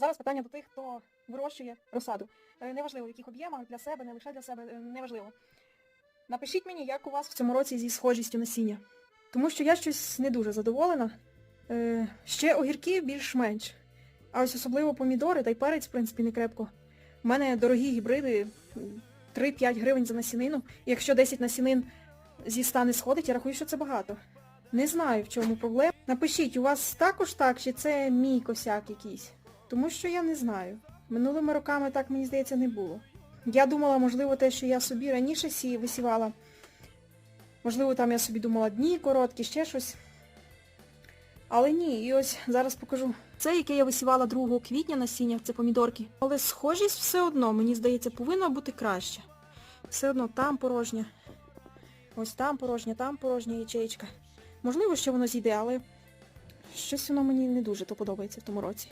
Зараз питання до тих, хто вирощує розсаду. Е, Неважливо, в яких об'ємах, для себе, не лише для себе, е, неважливо. Напишіть мені, як у вас в цьому році зі схожістю насіння. Тому що я щось не дуже задоволена. Е, ще огірки більш-менш. А ось особливо помідори та й перець, в принципі, не крепко. У мене дорогі гібриди 3-5 гривень за насінину. І якщо 10 насінин зі 100 не сходить, я рахую, що це багато. Не знаю, в чому проблема. Напишіть, у вас також так, чи це мій косяк якийсь? Тому що я не знаю. Минулими роками так, мені здається, не було. Я думала, можливо, те, що я собі раніше сі висівала. Можливо, там я собі думала дні короткі, ще щось. Але ні, і ось зараз покажу. Це, яке я висівала 2 квітня насіння, це помідорки. Але схожість все одно, мені здається, повинна бути краще. Все одно там порожня. Ось там порожня, там порожня ячеєчка. Можливо, що воно зійде, але щось воно мені не дуже то подобається в тому році.